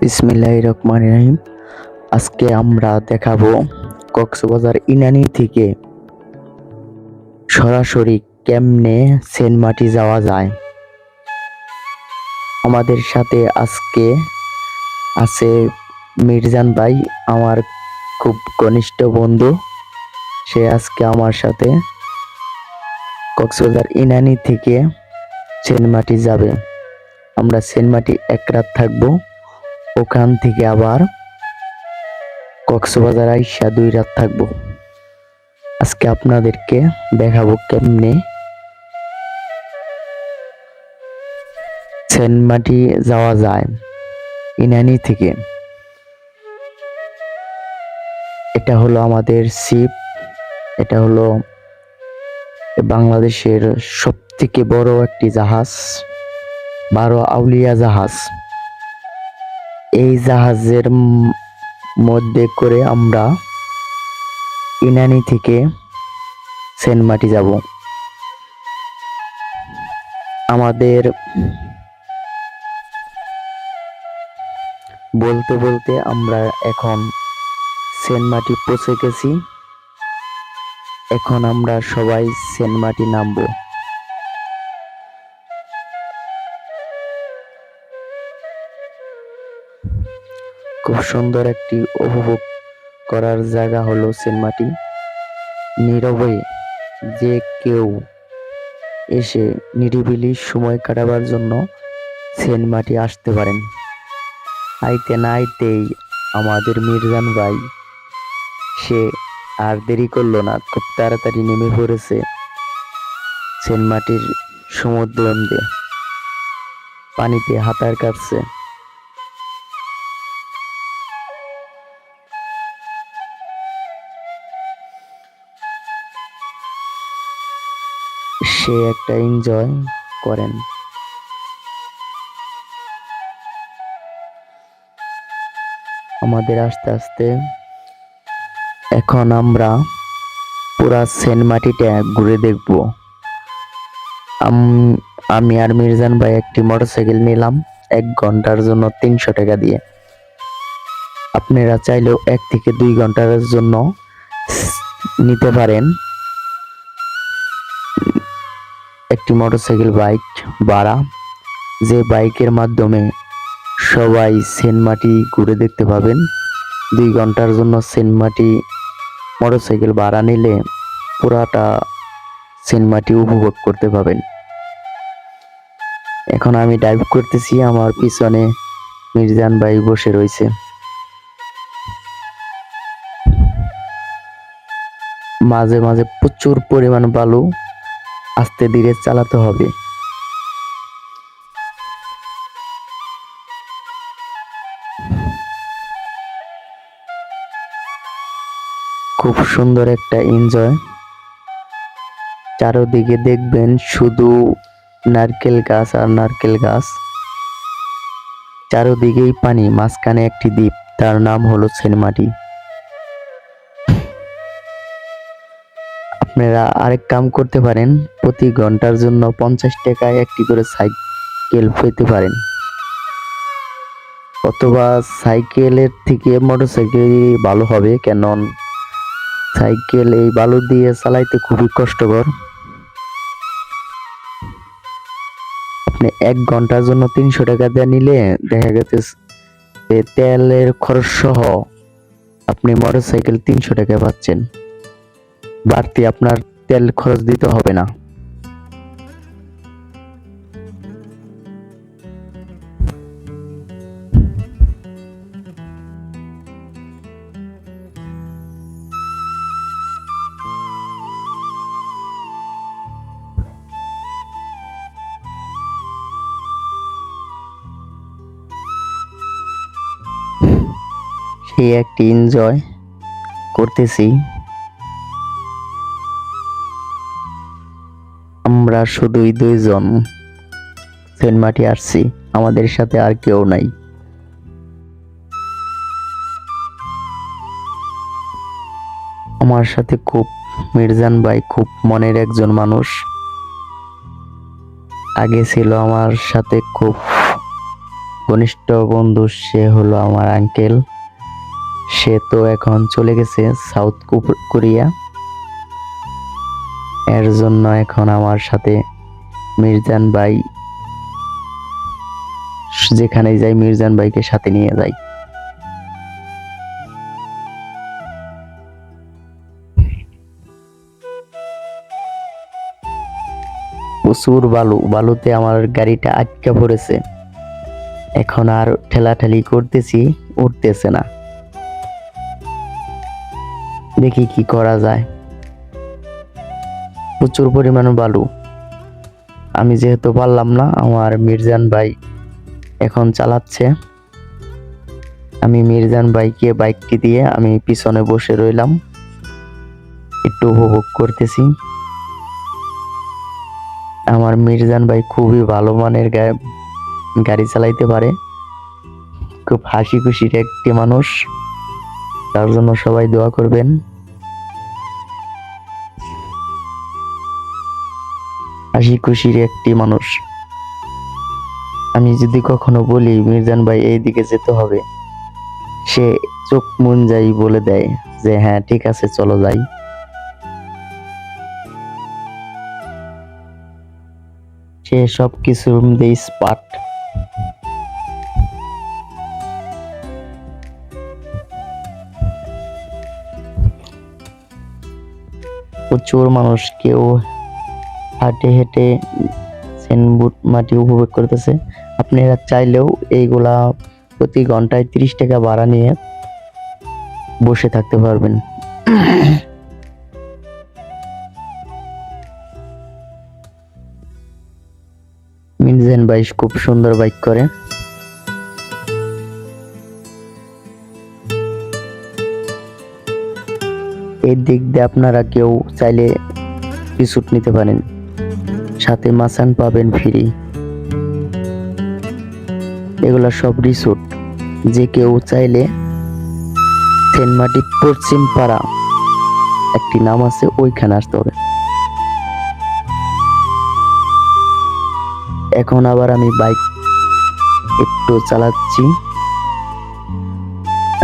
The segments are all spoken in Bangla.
বিসমিল্লাহ রহমান রহিম। আজকে আমরা দেখাবো কক্সবাজার ইনানি থেকে সরাসরি কেমনে সেনমাটি যাওয়া যায়। আমাদের সাথে আজকে আছে মির্জান ভাই, আমার খুব ঘনিষ্ঠ বন্ধু। সে আজকে আমার সাথে কক্সবাজার ইনানি থেকে সেনমাটি যাবে। আমরা সেনমাটি এক রাত থাকব। ওখান থেকে আবার কক্সবাজার আইসা দুই রাত থাকব। আজকে আপনাদেরকে দেখাবো কেমনে সেনমাটি যাওয়া যায় ইনানি থেকে। এটা হলো আমাদের শিপ এটা হলো বাংলাদেশের সব থেকে বড় একটি জাহাজ, বারো আউলিয়া জাহাজ। এই জাহাজের মধ্যে করে আমরা ইনানি থেকে সেনমাটি যাব। আমাদের বলতে বলতে আমরা এখন সেনমাটি পৌঁছে গেছি। এখন আমরা সবাই সেনমাটি নামবো। খুব সুন্দর একটি উপভোগ করার জায়গা হলো সেনমাটি নীরবে যে কেউ এসে নিরিবিলি সময় কাটাবার জন্য সেনমাটি আসতে পারেন। আইতে না আইতেই আমাদের মির্জান ভাই, সে আর দেরি করল না, খুব তাড়াতাড়ি নেমে পড়েছে সেনমাটির সমুদ্র পানিতে হাতার কাটছে। সে একটা এনজয় করেন। আমাদের আস্তে আস্তে এখন আমরা পুরা সেনমাটিটা ঘুরে দেখব। আমি আর মির্জান ভাই একটি মোটরসাইকেল নিলাম, এক ঘণ্টার জন্য তিনশো টাকা দিয়ে। আপনারা চাইলেও এক থেকে দুই ঘণ্টার জন্য নিতে পারেন। একটি মোটরসাইকেল বাইক ভাড়া, যে বাইকের মাধ্যমে সবাই সেনমাটি ঘুরে দেখতে পাবেন। দুই ঘণ্টার জন্য সেনমাটি, মোটরসাইকেল ভাড়া নিলে পুরাটা সেনমাটি উপভোগ করতে পাবেন। এখন আমি ড্রাইভ করতেছি, আমার পিছনে মির্জান ভাই বসে রয়েছে। মাঝে মাঝে প্রচুর পরিমাণ বালু আস্তে ধীরে চালাতে হবে। খুব সুন্দর একটা এনজয় চারোদিকে দেখবেন শুধু নারকেল গাছ আর নারকেল গাছ। চারোদিকেই পানি, মাঝখানে একটি দ্বীপ, তার নাম হলো সেনমাটি। আপনারা আরেক কাম করতে পারেন। প্রতি ঘণ্টার জন্য পঞ্চাশ টাকায় একটি করে সাইকেল পেতে পারেন। অথবা সাইকেলের থেকে মোটরসাইকেল ভালো হবে কেন সাইকেল এই বালু দিয়ে চালাইতে খুবই কষ্টকর। আপনি এক ঘণ্টার জন্য তিনশো টাকা দিয়ে নিলে দেখা গেছে তেলের খরচ সহ আপনি মোটরসাইকেল তিনশো টাকা পাচ্ছেন। বাড়তি আপনার তেল খরচ দিতে হবে না। সেই একটি এনজয় করতেছি। আমরা শুধুই দুইজন। সেন্টমাটি আসছি, আমাদের সাথে আর কেউ নাই। আমার সাথে খুব, মির্জান ভাই খুব মনের একজন মানুষ। আগে ছিল আমার সাথে খুব ঘনিষ্ঠ বন্ধু, সে হলো আমার আঙ্কেল। সে তো এখন চলে গেছে সাউথ কোরিয়া। এর জন্য এখন আমার সাথে মির্জান ভাই যেখানে যাই মির্জান ভাইকে সাথে নিয়ে যাই। প্রচুর বালু, বালুতে আমার গাড়িটা আটকা পড়েছে। এখন আর ঠেলাঠেলি করতেছি, উঠতেছে না। দেখি কি করা যায়। প্রচুর পরিমাণ বালু। আমি যেহেতু পারলাম না, আমার মির্জান ভাই এখন চালাচ্ছে। আমি মির্জান ভাইকে বাইকটি দিয়ে আমি পিছনে বসে রইলাম। একটু উপভোগ করতেছি। আমার মির্জান ভাই খুবই ভালো মানের গাড়ি চালাইতে পারে। খুব হাসি খুশির একটি মানুষ। তার জন্য সবাই দোয়া করবেন। হাসি খুশির একটি মানুষ। আমি যদি কখনো বলি, মির্জান ভাই এই দিকে যেতে হবে। সে চোখ মন যাই বলে দেয় যে হ্যাঁ ঠিক আছে, চলো যাই। সে সব কিছুর মধ্যে স্পার্ট প্রচুর মানুষ কেউ হাঁটে হেঁটে সেনবুট মাটি উপভোগ করতেছে। আপনারা চাইলেও এইগুলা প্রতি ঘন্টায় তিরিশ টাকা ভাড়া নিয়ে বসে থাকতে পারবেন। মিনজেন বাইশ খুব সুন্দর বাইক করে। এই দিক দিয়ে আপনারা কেউ চাইলে রিসুট নিতে পারেন। সাথে মাসান পাবেন ফ্রি। এগুলা সব রিসোর্ট যে কেউ চাইলে সেনমাটি পশ্চিম পাড়া একটি নাম আছে, ওইখানে আসতে হবে। এখন আবার আমি বাইক একটু চালাচ্ছি।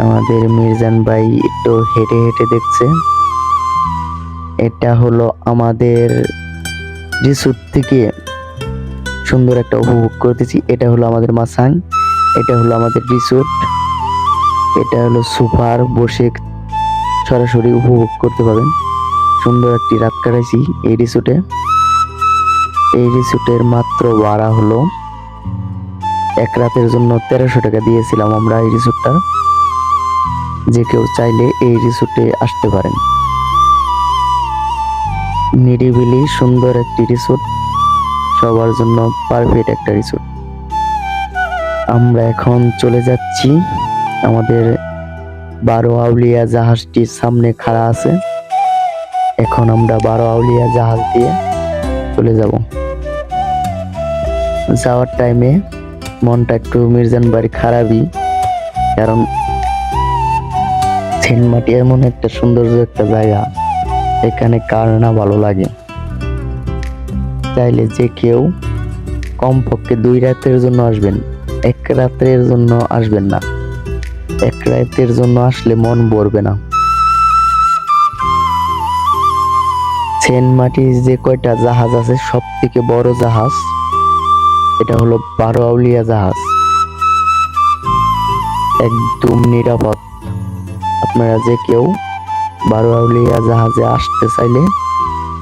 আমাদের মির্জান ভাই একটু হেঁটে হেঁটে দেখছে। এটা হলো আমাদের রিসোর্ট থেকে সুন্দর একটা উপভোগ করতেছি, এটা হলো আমাদের মাসাং এটা হলো আমাদের রিসোর্ট এটা হলো সুপার, বসে সরাসরি উপভোগ করতে পারবেন। সুন্দর একটি রাত কাটাইছি এই রিসোর্টে এই রিসোর্টের মাত্র ভাড়া হলো এক রাতের জন্য তেরোশো টাকা দিয়েছিলাম আমরা এই রিসোর্টটা যে কেউ চাইলে এই রিসোর্টে আসতে পারেন। নিরিবিলি সুন্দর একটি রিসোর্ট সবার জন্য পারফেক্ট একটা রিসোর্ট আমরা এখন চলে যাচ্ছি, আমাদের বারো আউলিয়া জাহাজটির সামনে খাড়া আছে। এখন আমরা বারো আউলিয়া জাহাজ দিয়ে চলে যাব। যাওয়ার টাইমে মনটা একটু মির্জান বাড়ি খারাপই, কারণ সেনমাটি এমন একটা সৌন্দর্য একটা জায়গা। এখানে কার না ভালো লাগে। চাইলে যে কেউ কমপক্ষে দুই রাতের জন্য আসবেন, এক রাতের জন্য আসবেন না। এক রাতের জন্য আসলে মন ভরবে না। সেনমাটির যে কয়টা জাহাজ আছে সব থেকে বড় জাহাজ, এটা হলো বারো আউলিয়া জাহাজ। একদম নিরাপদ। আপনারা যে কেউ বারো আউলিয়া জাহাজে আসতে চাইলে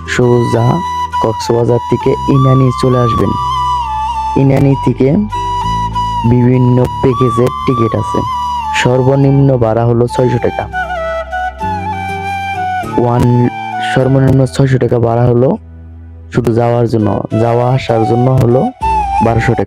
সোজা কক্সবাজার থেকে ইনানি চলে আসবেন। ইনানি থেকে বিভিন্ন প্যাকেজের টিকিট আছে। সর্বনিম্ন ভাড়া হলো ছয়শো টাকা। ওয়ান সর্বনিম্ন ছয়শো টাকা ভাড়া হলো শুধু যাওয়ার জন্য, যাওয়া আসার জন্য হলো বারোশো টাকা।